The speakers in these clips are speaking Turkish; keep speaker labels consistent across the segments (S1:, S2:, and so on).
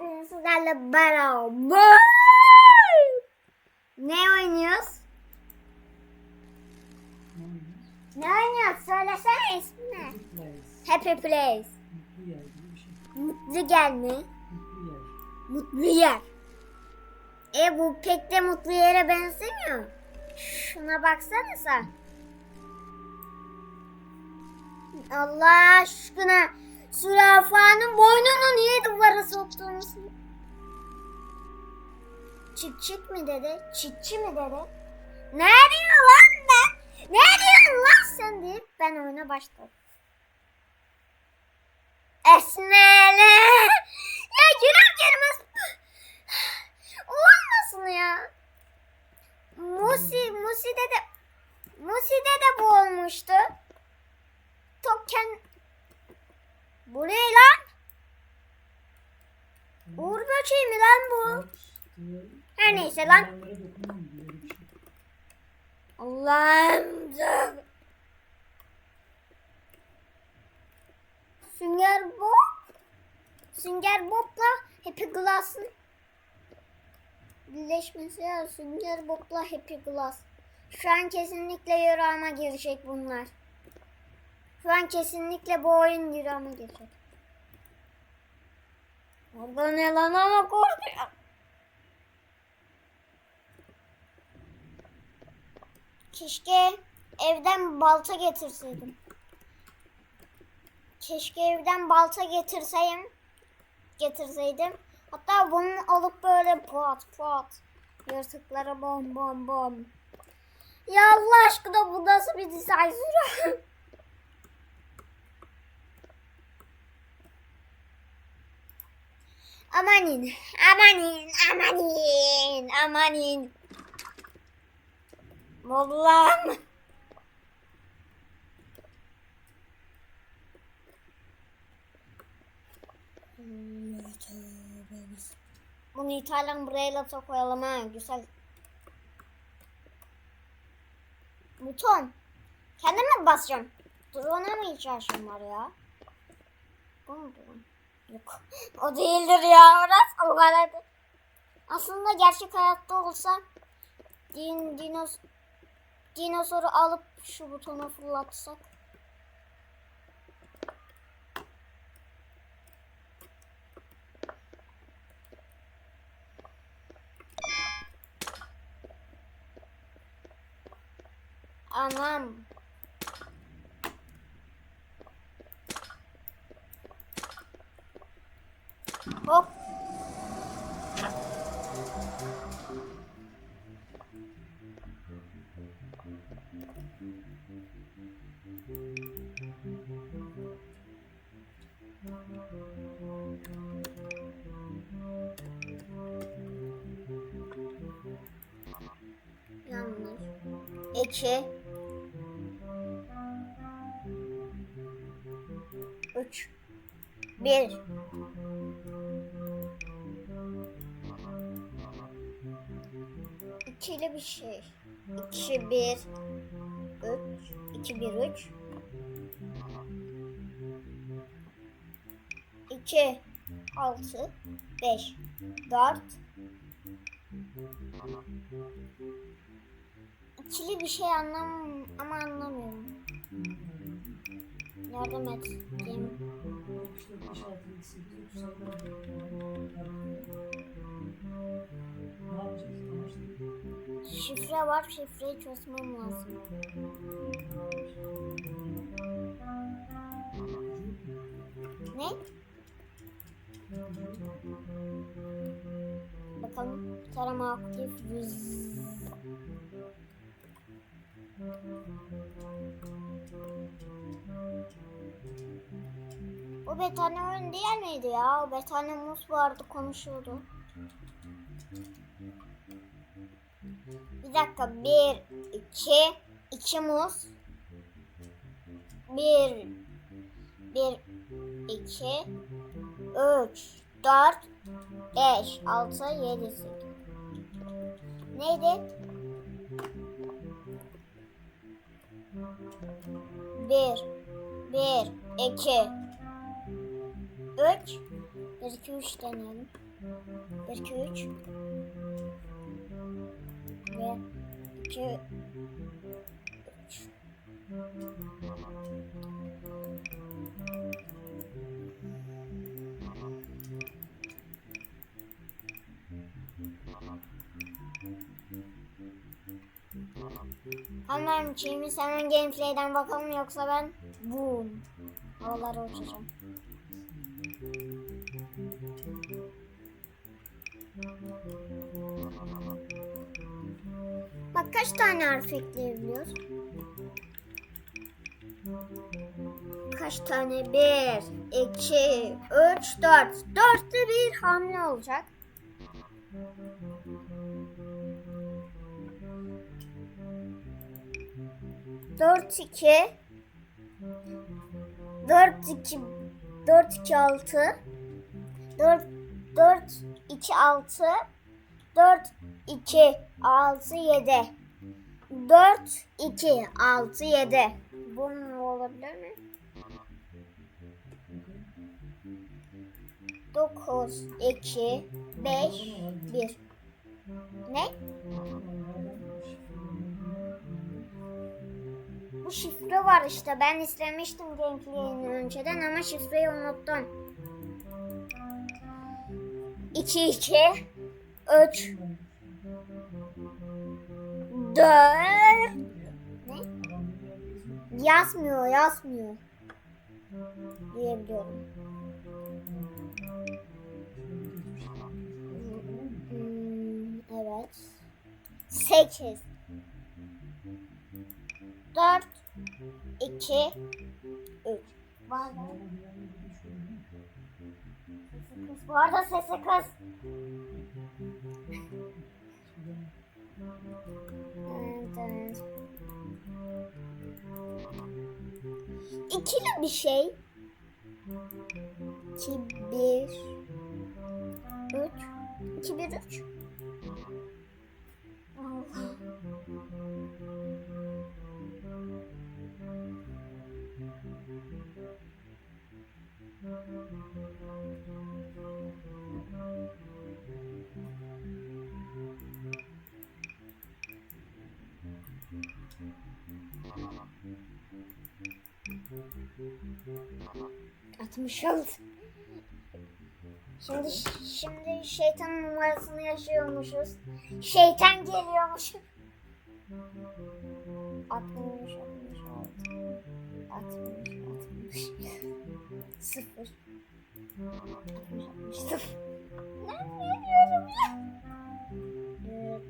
S1: bugün sizlerle beraber ne oynuyoruz? Ne oynuyoruz? Söylesene ismini. Happy Place. Mutlu gel mi? Mutlu yer. E bu pek de mutlu yere benzemiyor. Şuna baksana sen. Allah aşkına. Zürafanın boynunu niye duvara soktunuz? Çık mı dedi? Çitçi mi dedi? Ne diyor lan ben? Ne diyorsun lan sen deyip ben oyuna başladım. Esmele. Ya girer girmez. Olmasın ya. Musi, Musi'de de Musi'de de bu olmuştu. Token Bu ne lan? Uğur böceği mi lan bu? Her neyse lan. Allah'ım. Sünger Bob. Sünger Bob'la Happy Glass'ın birleşmesi ya. Sünger Bob'la Happy Glass. Şu an kesinlikle yorama girecek bunlar. Şu an kesinlikle bu oyun yorama girecek. Orada ne lan ama korkuyor. Keşke evden balta getirseydim. Keşke evden balta getirseyim. Getirseydim. Hatta bunu alıp böyle pat pat. Yırtıklara bom bom bom. Ya Allah aşkına bu nasıl bir dizayn Amanin, amanin, amanin, amanin. Mollağım. Bunu İtalyan da koyalım ha güzel. Buton. Kendim mi basacağım? Drone'a mı ihtiyacım var ya? Bu mu drone? Yok. O değildir ya. Orası o kadar. da- Aslında gerçek hayatta olsa din, dinos, dinozoru alıp şu butona fırlatsak. Anam. Hop. Yanlış. İki. Üç. Bir. Bir şey. İki, bir. Üç. İki, bir, üç. İki. Altı. Beş. Dört. İkili bir şey anlam ama anlamıyorum. Yardım et. diyeyim. Şifre var. Şifreyi çözmem lazım. Ne? Bakalım. Tarama aktif. Yüz. O bir tane oyun değil miydi ya? O bir tane mus vardı konuşuyordu. Bir dakika. Bir, iki, iki muz. Bir, bir, iki, üç, dört, beş, altı, yedi, sekiz. Neydi? Bir, bir, iki, üç. Bir, iki, üç deneyelim. 1 2 3 ve 2 3 Hemen Çiğimiz hemen gameplay'den bakalım yoksa ben boom havalara uçacağım. Bak kaç tane harf ekleyebiliyoruz? Kaç tane? Bir, iki, üç, dört. Dörtte bir hamle olacak. Dört iki. Dört iki. Dört iki altı. Dört, dört iki altı. Dört iki altı yedi. Dört iki altı yedi. Bu mu olabilir mi? Dokuz iki beş bir. Ne? Bu şifre var işte. Ben istemiştim gameplay'ini önceden ama şifreyi unuttum. 2 2 3 4 Ne? Yazmıyor, yazmıyor. Diyebiliyorum. Hmm, evet. 8 4 2 3 Bu arada sesi kız. Bu arada sesi kız. Evet. İkili bir şey. İki bir üç. İki bir üç. Allah. 66. Şimdi şimdi şeytanın numarasını yaşıyormuşuz. Şeytan geliyormuş. 60 60 60 0 60 0 ne diyorum ya? Evet.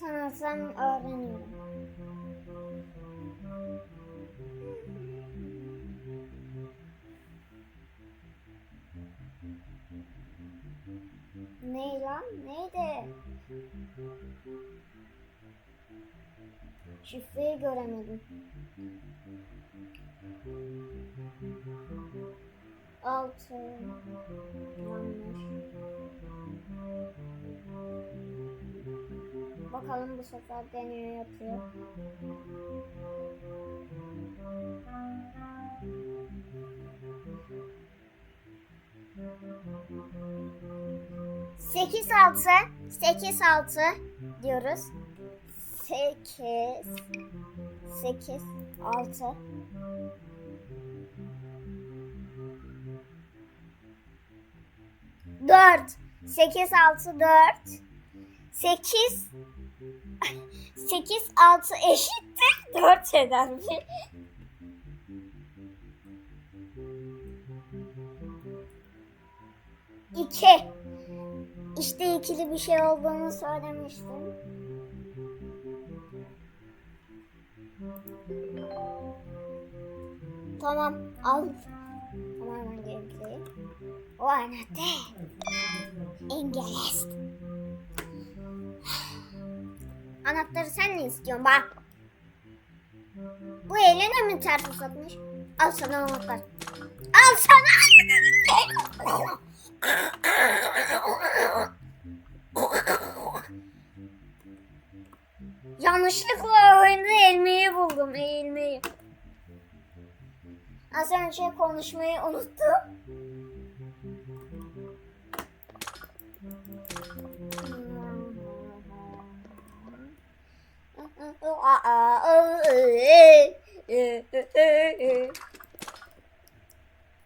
S1: Sanırsam öğreniyorum. Ne lan? Neydi? Şifreyi göremedim. Altı. Yanlış. Bakalım bu sefer deney yapıyor. Sekiz altı, sekiz altı diyoruz. Sekiz, sekiz, altı. Dört, sekiz, altı, dört. Sekiz, sekiz, altı eşittir dört eder mi? İki. İşte ikili bir şey olduğunu söylemiştim. Tamam al. Tamamen gameplay. O anahtar. İngiliz. Anahtarı sen ne istiyorsun bak? Bu eline mi ters uzatmış? Al sana anahtar. Al sana. Yanlışlıkla oyunda elmeyi buldum. Eğilmeyi. Az önce konuşmayı unuttum.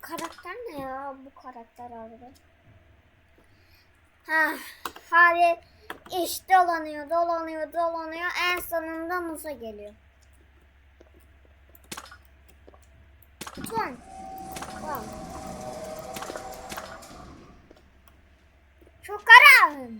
S1: Karakter ne ya bu karakter abi? Ha, hadi iş dolanıyor, dolanıyor, dolanıyor. En sonunda Musa geliyor. Son. Tamam. Çok karan.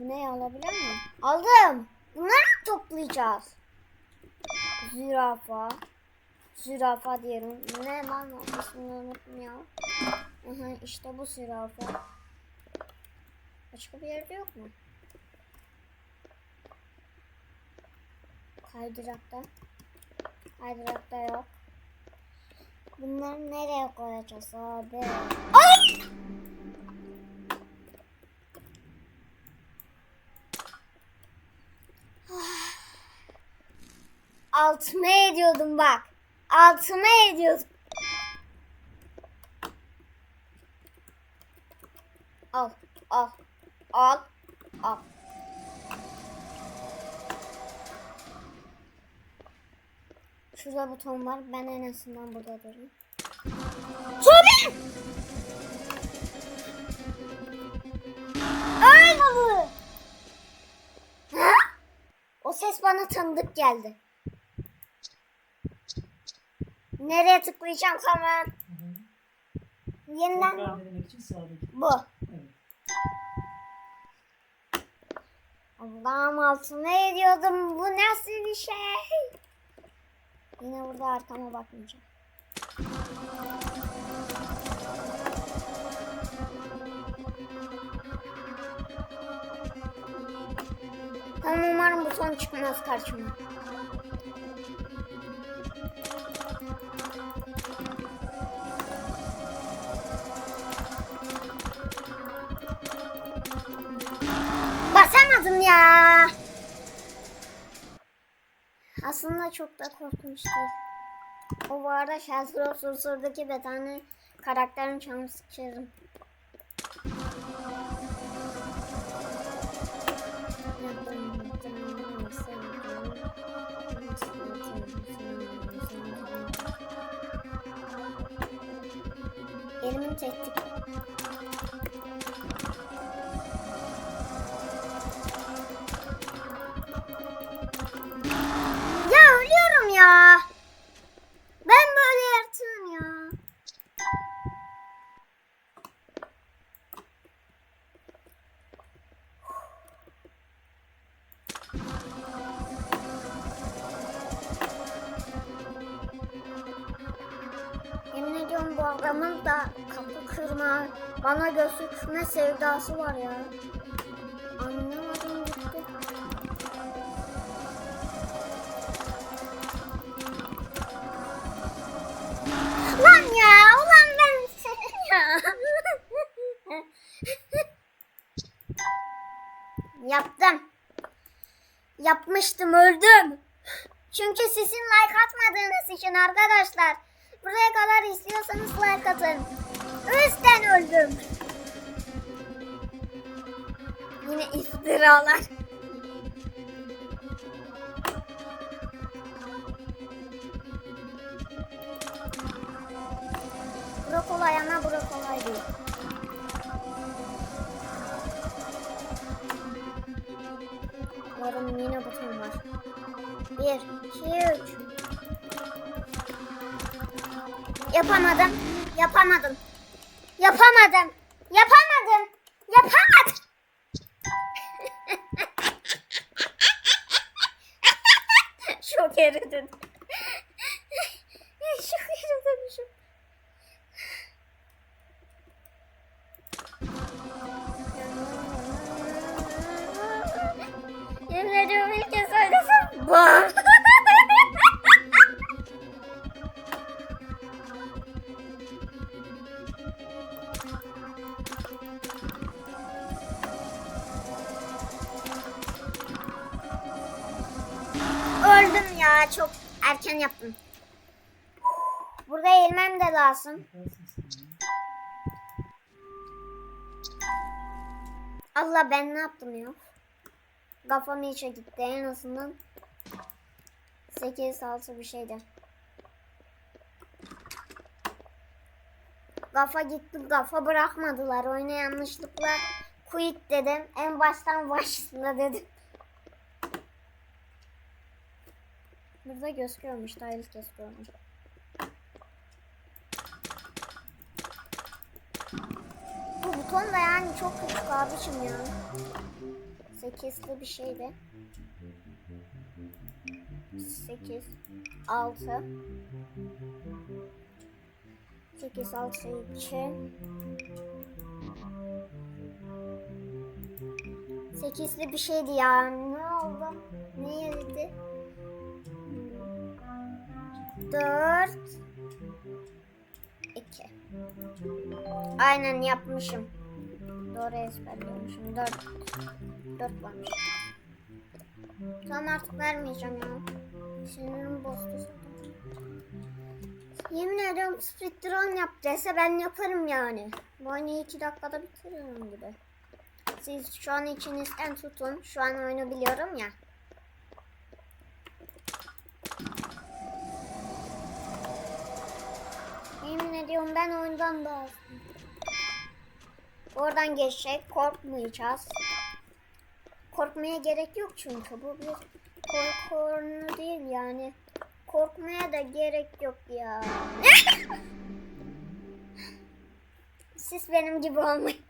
S1: Ne alabilir miyim? Aldım. Bunları toplayacağız? Zürafa. Zürafa diyorum. Ne lan ismini unuttum ya. Aha, işte bu zürafa. Başka bir yerde yok mu? Kaydırakta. Kaydırakta yok. Bunları nereye koyacağız abi? Ay! Altıma ediyordum bak. Altıma ediyordum. Al, al, al, al. Şurada buton var. Ben en azından burada durayım. Öyle Ha? O ses bana tanıdık geldi. Nereye tıklayacağım hemen? Yeniden
S2: Tekrar denemek için sağdaki.
S1: bu.
S2: Evet.
S1: Allah'ım altına ediyordum. Bu nasıl bir şey? Yine burada arkama bakmayacağım. Ama umarım buton çıkmaz karşıma. Basamadım ya. Aslında çok da değil. O bu arada Shelter of Sorcerer'daki bir tane karakterin çanı sıçırım. Adamın da kapı kırma, bana gözükme sevdası var ya. Anlamadım gitti. Lan ya, ulan ben ya. Yaptım. Yapmıştım, öldüm. Çünkü sizin like atmadığınız için arkadaşlar. Buraya kadar istiyorsanız like atın. Üstten öldüm. Yine iftiralar. Şok eridin. Şok eridim. Yemin ediyorum ilk kez söylesem. Ya çok erken yaptım. Burada eğilmem de lazım. Allah ben ne yaptım ya? Kafam içe gitti en azından. 8 6 bir şeydi. Kafa gitti kafa bırakmadılar. Oyuna yanlışlıkla quit dedim. En baştan başla dedim. Burada gözüküyormuş. Dahil kesiyormuş. Bu buton da yani çok küçük abicim ya. Sekizli bir şeydi. Sekiz. Altı. Sekiz, altı, iki. Sekizli bir şeydi ya. Ne oldu? Ne yazdı? 4 2 Aynen yapmışım. Doğru ezberliyormuşum. 4 4 varmış. Tamam artık vermeyeceğim ya. Sinirim bozdu Yemin ediyorum Split Drone yap dese ben yaparım yani. Bu oyunu 2 dakikada bitiriyorum gibi. Siz şu an içinizden tutun. Şu an oyunu biliyorum ya. Ediyorum ben oyundan da Oradan geçecek. Korkmayacağız. Korkmaya gerek yok çünkü bu bir korku değil yani. Korkmaya da gerek yok ya. Siz benim gibi olmayın.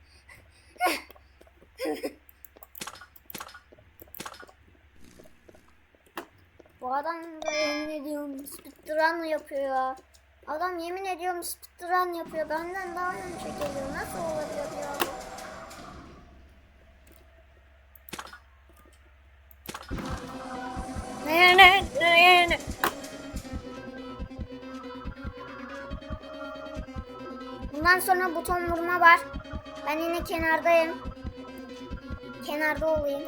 S1: Bu adam da yemin ediyorum speedrun yapıyor ya. Adam yemin ediyorum speedrun yapıyor. Benden daha önce geliyor. Nasıl olabilir ya bu? Ne ne ne ne? Bundan sonra buton vurma var. Ben yine kenardayım. Kenarda olayım.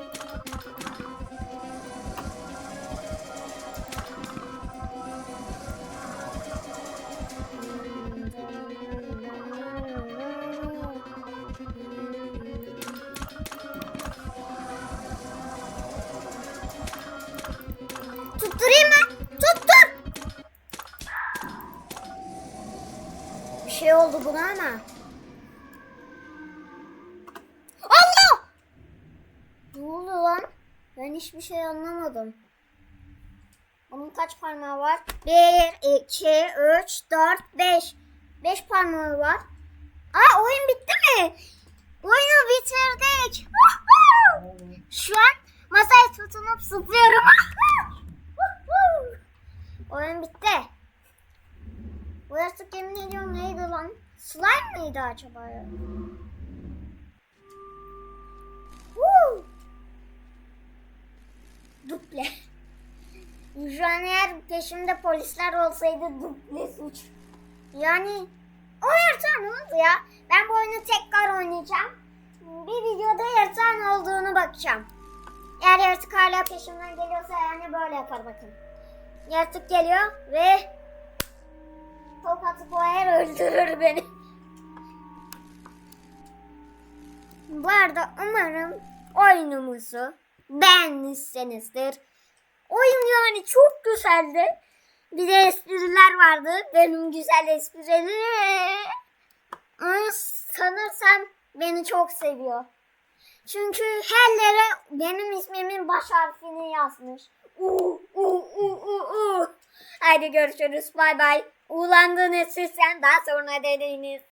S1: Parmağı var? 1, 2, 3, 4, 5. 5 parmağı var. Aa oyun bitti mi? Polisler olsaydı duple suç. Yani o oldu ya. Ben bu oyunu tekrar oynayacağım. Bir videoda yırtağın olduğunu bakacağım. Eğer yaratık hala peşimden geliyorsa yani böyle yapar bakın. Yaratık geliyor ve top atıp koyar öldürür beni. Bu arada umarım oyunumuzu beğenmişsinizdir. Oyun yani çok güzeldi. Bir de espriler vardı. Benim güzel esprilerim. Sanırsam beni çok seviyor. Çünkü her yere benim ismimin baş harfini yazmış. U, u, u, u. Haydi görüşürüz. Bay bay. Ulandınız siz sen daha sonra dediniz.